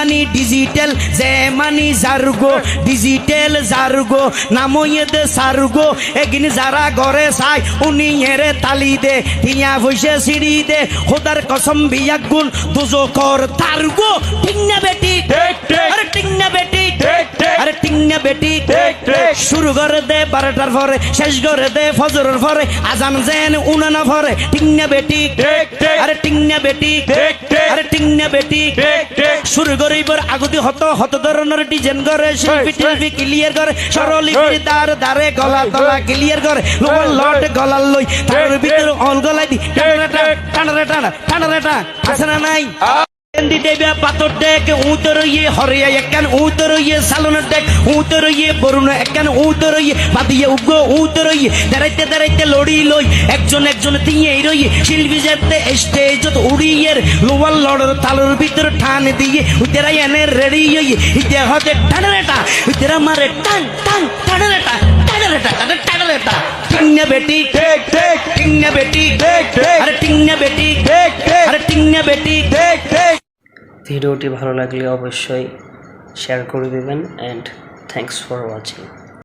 মানি digital যে মানি জার্গো digital জার্গো নামইয়েদে সার্গো এগিন যারা ঘরে চাই উনি এরে তালি দে টিয়া ভইসে সিঁড়ি দে খোদার কসম বিয়াক গুণ দুজো কর তার্গো ঠিক বেটি। আরে ঠিক না বেটি। আরে বেটি। শুরু করে দে বারোটার পরে শেষ করে দে ফজরের পরে আজান জেন উনানা পরে ঠিক বেটি। আরে ঠিক না বেটি। আরে ঠিক বেটি করে এবার আগুতি হত হত ধরনের ডিজাইন করে শিল্পী টিল্পি ক্লিয়ার করে সরলিপি এই। দার দারে গলা এই। ক্লিয়ার করে লোকাল লট এই। লই তার ভিতর অল গলাই দি টানা টানা টানা টানা টানা আছে না নাই দেবে পাতর ডেক উতর ইয়ে হরিয়া একখান উতর ইয়ে সালনের ডেক উতর ইয়ে বরুণ একখান উতর ইয়ে বাদিয়ে উগ্র উতর ইয়ে দাঁড়াইতে দাঁড়াইতে লড়ি লই একজন একজন দিয়ে রই শিল্পী যেতে স্টেজ উড়িয়ে লোয়ার লড়র তালুর ভিতর ঠান দিয়ে উতেরা এনে রেডি ইয়ে ইতে হতে টানারেটা উতেরা মারে টান টান টানারেটা টানারেটা টানারেটা টিংনা বেটি ঠিক ঠিক টিংনা বেটি ঠিক, ঠিক। আরে টিংনা বেটি ঠিক ঠিক আরে টিংনা বেটি ঠিক ঠিক ভিডিওটি ভালো লাগলে অবশ্যই শেয়ার করে দেবেন অ্যান্ড থ্যাংকস ফর ওয়াচিং